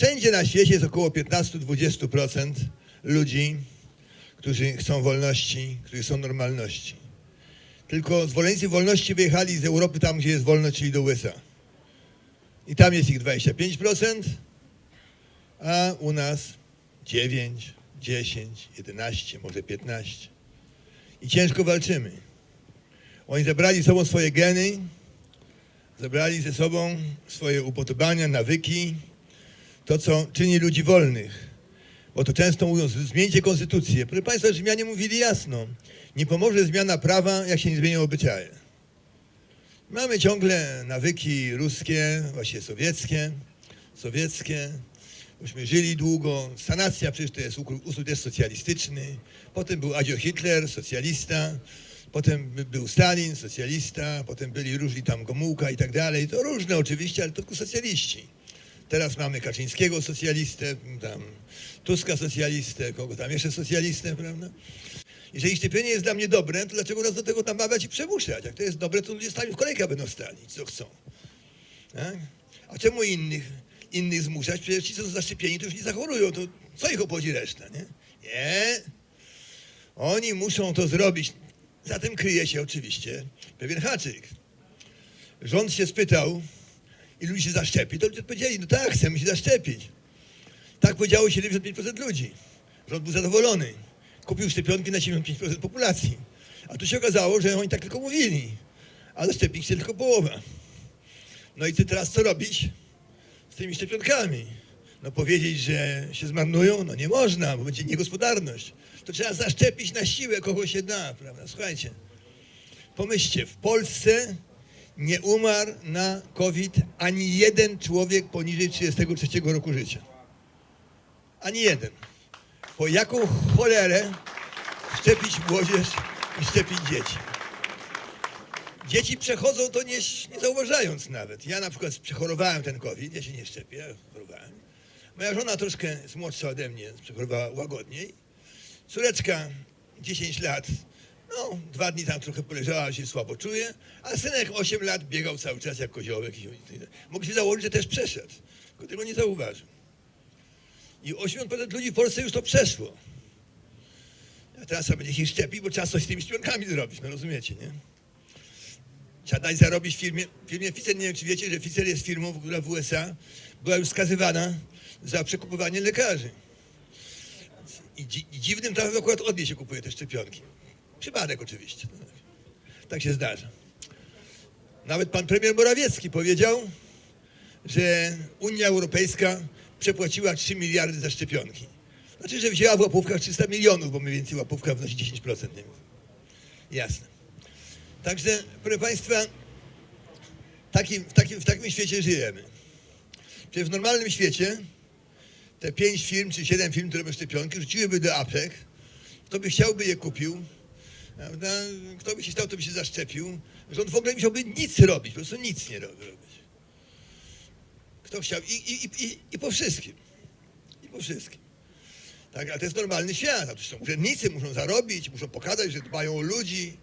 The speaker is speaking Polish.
Wszędzie na świecie jest około 15-20% ludzi, którzy chcą wolności, którzy chcą normalności. Tylko zwolennicy wolności wyjechali z Europy tam, gdzie jest wolność, czyli do USA. I tam jest ich 25%, a u nas 9, 10, 11, może 15. I ciężko walczymy. Oni zabrali ze sobą swoje geny, zabrali ze sobą swoje upodobania, nawyki, to, co czyni ludzi wolnych. Bo to często mówią, zmieńcie konstytucję. Proszę Państwa, Rzymianie mówili jasno, nie pomoże zmiana prawa, jak się nie zmienią obyczaje. Mamy ciągle nawyki ruskie, właśnie sowieckie, sowieckie. Myśmy żyli długo. Sanacja przecież to jest ustrój też socjalistyczny. Potem był Adzio Hitler, socjalista. Potem by- był Stalin, socjalista. Potem byli różni tam Gomułka i tak dalej. To różne oczywiście, ale to tylko socjaliści. Teraz mamy Kaczyńskiego socjalistę, tam Tuska socjalistę, kogo tam jeszcze socjalistę, prawda? Jeżeli szczepienie jest dla mnie dobre, to dlaczego nas do tego namawiać i przemuszać? Jak to jest dobre, to ludzie stali w kolejkę, będą stali, co chcą. Tak? A czemu innych, innych zmuszać? Przecież ci, co są zaszczepieni, to już nie zachorują, to co ich obchodzi reszta, nie? Nie. Oni muszą to zrobić. Za tym kryje się oczywiście pewien haczyk. Rząd się spytał, ilu się zaszczepi, to ludzie odpowiedzieli, no tak, chcemy się zaszczepić. Tak powiedziało 75% ludzi. Rząd był zadowolony. Kupił szczepionki na 75% populacji. A tu się okazało, że oni tak tylko mówili. A zaszczepić się tylko połowa. No i ty teraz co robić z tymi szczepionkami? No powiedzieć, że się zmarnują? No nie można, bo będzie niegospodarność. To trzeba zaszczepić na siłę, kogo się da, prawda? Słuchajcie, pomyślcie, w Polsce nie umarł na COVID ani jeden człowiek poniżej 33 roku życia. Ani jeden. Po jaką cholerę szczepić młodzież i szczepić dzieci? Dzieci przechodzą to nie, nie zauważając nawet. Ja na przykład przechorowałem ten COVID, ja się nie szczepię, ja chorowałem. Moja żona troszkę jest młodsza ode mnie, przechorowała łagodniej. Córeczka 10 lat, no dwa dni tam trochę poleżała, się słabo czuje, a synek 8 lat biegał cały czas jak koziołek. Mógł się założyć, że też przeszedł, tylko tego nie zauważył. I 80% ludzi w Polsce już to przeszło. A teraz trzeba będzie ich szczepić, bo trzeba coś z tymi szczepionkami zrobić, no rozumiecie, nie? Trzeba dać zarobić firmie, firmie Pfizer. Nie wiem, czy wiecie, że Pfizer jest firmą, która w USA była już skazywana za przekupowanie lekarzy. I, dzi, i dziwnym trafem akurat od niej się kupuje te szczepionki. Przypadek oczywiście. Tak się zdarza. Nawet pan premier Morawiecki powiedział, że Unia Europejska przepłaciła 3 miliardy za szczepionki. Znaczy, że wzięła w łapówkach 300 milionów, bo mniej więcej łapówka wnosi 10%. Nie? Jasne. Także, proszę Państwa, takim, w, takim, w takim świecie żyjemy. Przecież w normalnym świecie te pięć firm czy siedem firm, które robią szczepionki, rzuciłyby do aptek. Kto by chciał, by je kupił. Prawda? Kto by się chciał, to by się zaszczepił. Rząd w ogóle musiałby nic robić, po prostu nic nie robi- robić. Kto chciał i, i, i, i, po wszystkim. I po wszystkim. Tak, ale to jest normalny świat. A urzędnicy muszą zarobić, muszą pokazać, że dbają o ludzi.